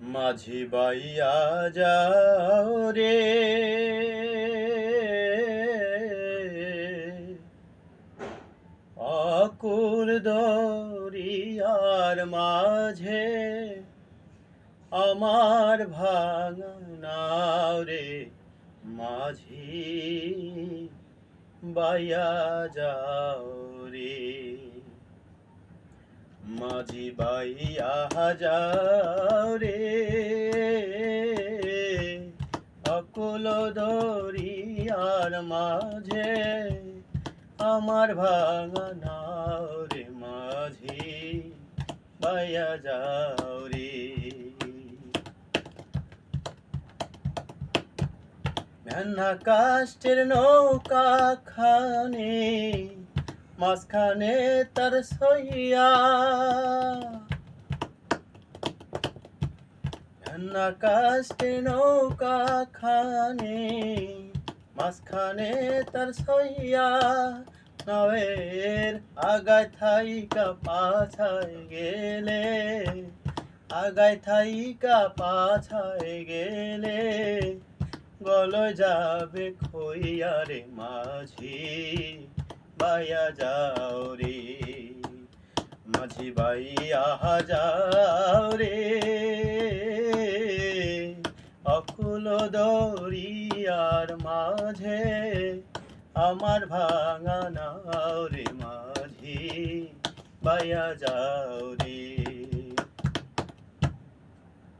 মাঝি বাইয়া যাও রে। অকুল দরিয়ার মাঝে আমার ভাঙনাও রে। মাঝি বাইয়া যাও রে। মাঝি বাইয়া যাও রে অকুল দরিয়ার মাঝে আমার ভাঙনাও রে মাঝি বাইয়া যাও রে। ভেন্না কাষ্টের নৌকা খানে মাঝখানে তার সইয়া। কাষ্টের নৌকা খানে মাঝখানে তার সইয়া। নাওয়ের আগায় থাইকা পাছায় গেলে, আগায় থাইকা পাছায় গেলে গল যাবে খইয়া রে মাঝি। বাইয়া যাও রে। মাঝি বাইয়া যাও রে। অকুল দরিয়ার মাঝে আমার ভাঙা নাও রে মাঝি। বাইয়া যাও রে।